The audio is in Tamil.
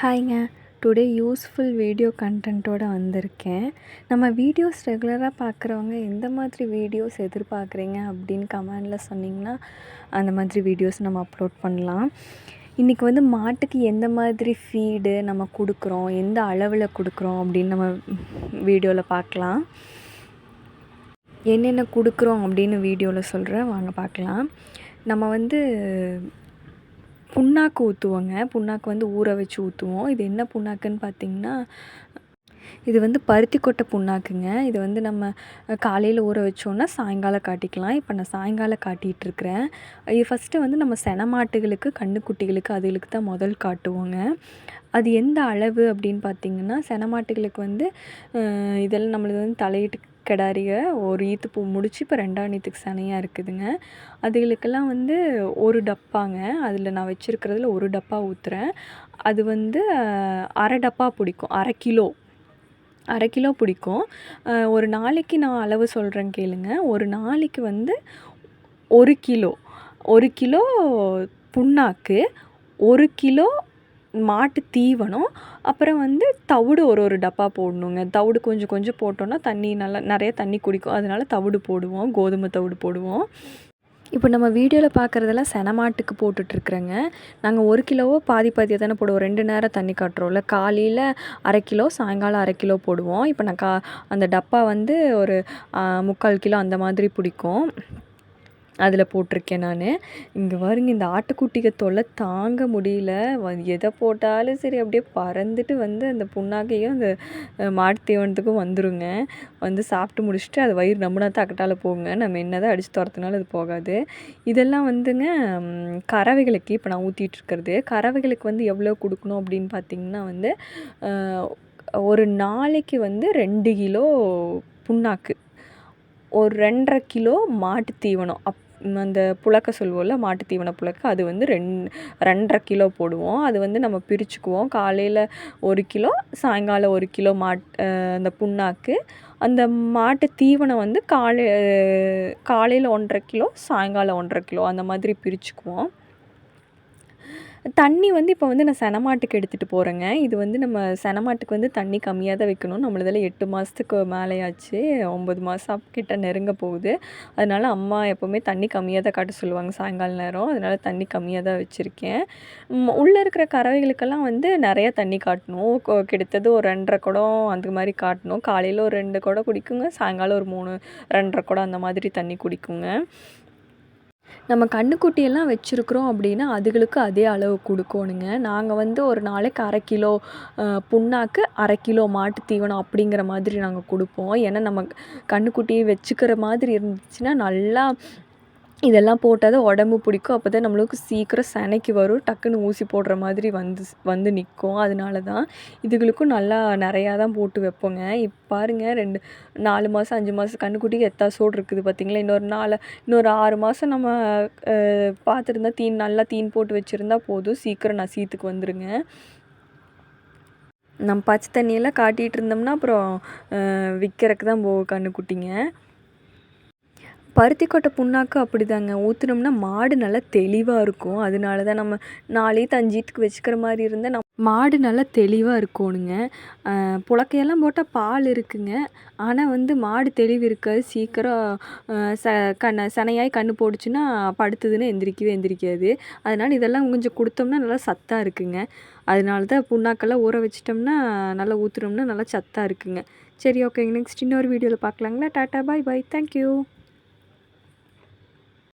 ஹாய்ங்க டுடே யூஸ்ஃபுல் வீடியோ கண்டென்ட்டோடு வந்திருக்கேன். நம்ம வீடியோஸ் ரெகுலராக பார்க்குறவங்க எந்த மாதிரி வீடியோஸ் எதிர்பார்க்குறீங்க அப்படின்னு கமெண்டில் சொன்னிங்கன்னா அந்த மாதிரி வீடியோஸ் நம்ம அப்லோட் பண்ணலாம். இன்றைக்கி வந்து மாட்டுக்கு எந்த மாதிரி ஃபீடு நம்ம கொடுக்குறோம் எந்த அளவில் கொடுக்குறோம் அப்படின்னு நம்ம வீடியோவில் பார்க்கலாம் என்னென்ன கொடுக்குறோம் அப்படின்னு வீடியோவில் சொல்கிறேன் வாங்க பார்க்கலாம் நம்ம வந்து புண்ணாக்கு ஊற்றுவோங்க புண்ணாக்கு வந்து ஊற வச்சு ஊற்றுவோம் இது என்ன புண்ணாக்குன்னு பார்த்திங்கன்னா இது வந்து பருத்தி கொட்டை புண்ணாக்குங்க. இது வந்து நம்ம காலையில் ஊற வச்சோன்னா சாயங்காலம் காட்டிக்கலாம். இப்போ நான் சாயங்காலம் காட்டிகிட்ருக்குறேன் இது ஃபஸ்ட்டு வந்து நம்ம செனமாட்டுகளுக்கு கண்ணுக்குட்டிகளுக்கு அதுகளுக்கு தான் முதல் காட்டுவோங்க. அது எந்த அளவு அப்படின்னு பார்த்திங்கன்னா செனமாட்டுகளுக்கு வந்து இதெல்லாம் நம்மளுக்கு வந்து தலையிட்டு கிடாரிய ஒரு ஈத்து பூ முடித்து இப்போ ரெண்டாம் நீத்துக்கு சனையாக இருக்குதுங்க. அதுகளுக்கெல்லாம் வந்து ஒரு டப்பாங்க. அதில் நான் வச்சுருக்கிறதுல ஒரு டப்பா ஊற்றுறேன் அது வந்து அரை டப்பா பிடிக்கும். அரை கிலோ. அரை கிலோ பிடிக்கும். ஒரு நாளைக்கு நான் அளவு சொல்கிறேன் கேளுங்க. ஒரு நாளைக்கு வந்து ஒரு கிலோ. ஒரு கிலோ புண்ணாக்கு ஒரு கிலோ மாட்டு தீவனம் அப்புறம் வந்து தவிடு ஒரு ஒரு டப்பா போடணுங்க. தவிடு கொஞ்சம் கொஞ்சம் போட்டோன்னா தண்ணி நல்லா நிறைய தண்ணி குடிக்கும். அதனால தவிடு போடுவோம் கோதுமை தவிடு போடுவோம். இப்போ நம்ம வீடியோவில் பார்க்குறதெல்லாம் செனமாட்டுக்கு போட்டுட்ருக்குறேங்க. நாங்கள் ஒரு கிலோவோ பாதி பாதியாக தானே போடுவோம். ரெண்டு நேரம் தண்ணி காட்டுறோம்ல. காலையில் அரை கிலோ சாயங்காலம் அரை கிலோ போடுவோம். இப்போ நான் கா அந்த டப்பா வந்து ஒரு முக்கால் கிலோ அந்த மாதிரி பிடிக்கும். அதில் போட்டிருக்கேன் நான். இங்கே பாருங்க இந்த ஆட்டுக்குட்டிக தொல்லை தாங்க முடியல. எதை போட்டாலும் சரி அப்படியே பறந்துட்டு வந்து அந்த புண்ணாக்கையும் அந்த மாட்டு தீவனத்துக்கும் வந்துருங்க. வந்து சாப்பிட்டு முடிச்சுட்டு அது வயிறு நம்பினா தக்கட்டால் போங்க நம்ம என்ன தான் அடித்து துரத்துனாலும் அது போகாது. இதெல்லாம் வந்துங்க கறவைகளுக்கு இப்போ நான் ஊற்றிட்டுருக்கிறது கறவைகளுக்கு வந்து எவ்வளோ கொடுக்கணும் அப்படின்னு பார்த்திங்கன்னா வந்து ஒரு நாளைக்கு வந்து ரெண்டு கிலோ புண்ணாக்கு. ஒரு ரெண்டரை கிலோ மாட்டு தீவனம் அப் அந்த புழக்க சொல்லுவோம்ல மாட்டு தீவன புழக்க அது வந்து ரெண் ரெண்டரை கிலோ போடுவோம். அது வந்து நம்ம பிரிச்சுக்குவோம். காலையில் ஒரு கிலோ சாயங்காலம் ஒரு கிலோ மாட் அந்த புண்ணாக்கு. அந்த மாட்டு தீவனம் வந்து காலை காலையில் ஒன்றரை கிலோ சாயங்காலம் ஒன்றரை கிலோ அந்த மாதிரி பிரிச்சுக்குவோம். தண்ணி வந்து இப்போ வந்து நான் செனமாட்டுக்கு எடுத்துகிட்டு போகிறேங்க இது வந்து நம்ம செனமாட்டுக்கு வந்து தண்ணி கம்மியாக தான் வைக்கணும். நம்மளதில் எட்டு மாதத்துக்கு மேலேயாச்சு ஒம்பது மாதம் கிட்ட நெருங்க போகுது. அதனால் அம்மா எப்போவுமே தண்ணி கம்மியாக தான் காட்ட சொல்லுவாங்க சாயங்கால நேரம். அதனால் தண்ணி கம்மியாக தான் வச்சுருக்கேன். உள்ளே இருக்கிற கறவைகளுக்கெல்லாம் வந்து நிறையா தண்ணி காட்டணும். கிட்டத்தது ஒரு ரெண்டரை குடம் அந்த மாதிரி காட்டணும். காலையில் ஒரு ரெண்டு குடம் குடிக்குங்க. சாயங்காலம் ஒரு மூணு ரெண்டரை குடம் அந்த மாதிரி தண்ணி குடிக்குங்க. நம்ம கன்றுக்குட்டியெல்லாம் வச்சுருக்குறோம் அப்படின்னா அதுகளுக்கு அதே அளவு கொடுக்கோணுங்க. நாங்கள் வந்து ஒரு நாளைக்கு அரை கிலோ புண்ணாக்கு அரை கிலோ மாட்டு தீவனம் அப்படிங்கிற மாதிரி நாங்கள் கொடுப்போம். ஏன்னா நம்ம கன்றுக்குட்டியை வச்சுக்கிற மாதிரி இருந்துச்சுன்னா நல்லா இதெல்லாம் போட்டால் தான் உடம்பு பிடிக்கும். அப்போ தான் நம்மளுக்கு சீக்கிரம் செனைக்கு வரும். டக்குன்னு ஊசி போடுற மாதிரி வந்து வந்து நிற்கும். அதனால தான் இதுகளுக்கும் நல்லா நிறையா தான் போட்டு வைப்போங்க. இப்போ பாருங்கள் ரெண்டு நாலு மாதம் அஞ்சு மாதம் கண்ணுக்குட்டிக்கு எத்தா சோடு இருக்குது பார்த்திங்களா? இன்னொரு நாலு இன்னொரு ஆறு மாதம் நம்ம பார்த்துருந்தா தீன் நல்லா தீன் போட்டு வச்சுருந்தா போதும். சீக்கிரம் நசீத்துக்கு வந்துடுங்க நம்ம பச்சை தண்ணியெல்லாம் காட்டிகிட்டு இருந்தோம்னா அப்புறம் விற்கிறக்கு தான் போகும் கண்ணுக்குட்டிங்க. பருத்தி கொட்டை புண்ணாக்கு அப்படிதாங்க. ஊற்றுனோம்னா மாடு நல்லா தெளிவாக இருக்கும். அதனால தான் நம்ம நாளே தஞ்சீத்துக்கு வச்சுக்கிற மாதிரி இருந்தால் நம் மாடு நல்லா தெளிவாக இருக்கணுங்க. புழக்கையெல்லாம் போட்டால் பால் இருக்குங்க. ஆனால் வந்து மாடு தெளிவு இருக்காது. சீக்கிரம் ச கண்ண சனையாய் கன்று போட்டுச்சுன்னா படுத்துதுன்னு எந்திரிக்கவே எந்திரிக்காது. அதனால் இதெல்லாம் கொஞ்சம் கொடுத்தோம்னா நல்லா சத்தாக இருக்குங்க. அதனால தான் புண்ணாக்கெல்லாம் ஊற வச்சிட்டோம்னா நல்லா ஊற்றுனோம்னா நல்லா சத்தாக இருக்குங்க. சரி ஓகேங்க. நெக்ஸ்ட் இன்னொரு வீடியோவில் பார்க்கலாங்களா டாட்டா பாய் பாய். தேங்க்யூ